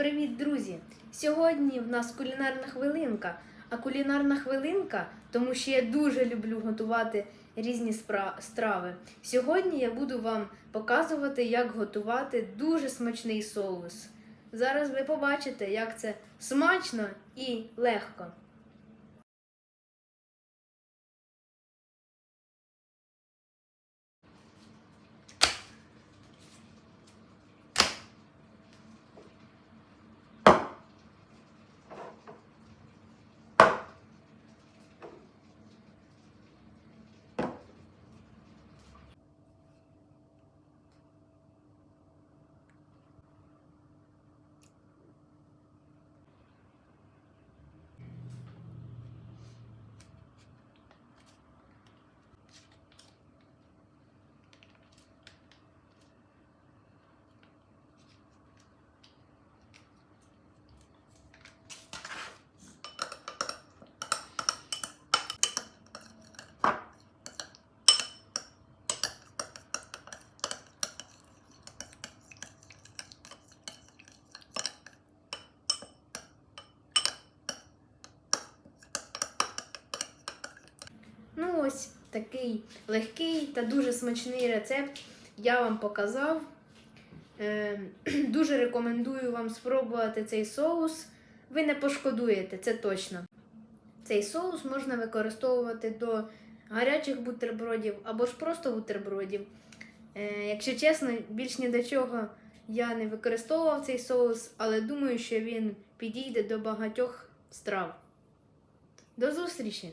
Привіт, друзі! Сьогодні в нас кулінарна хвилинка. А кулінарна хвилинка, тому що я дуже люблю готувати різні страви. Сьогодні я буду вам показувати, як готувати дуже смачний соус. Зараз ви побачите, як це смачно і легко. Ну ось такий легкий та дуже смачний рецепт я вам показав. Е, дуже рекомендую вам спробувати цей соус. Ви не пошкодуєте, це точно. Цей соус можна використовувати до гарячих бутербродів або ж просто бутербродів. Е, якщо чесно, більш ні до чого я не використовував цей соус, але думаю, що він підійде до багатьох страв. До зустрічі!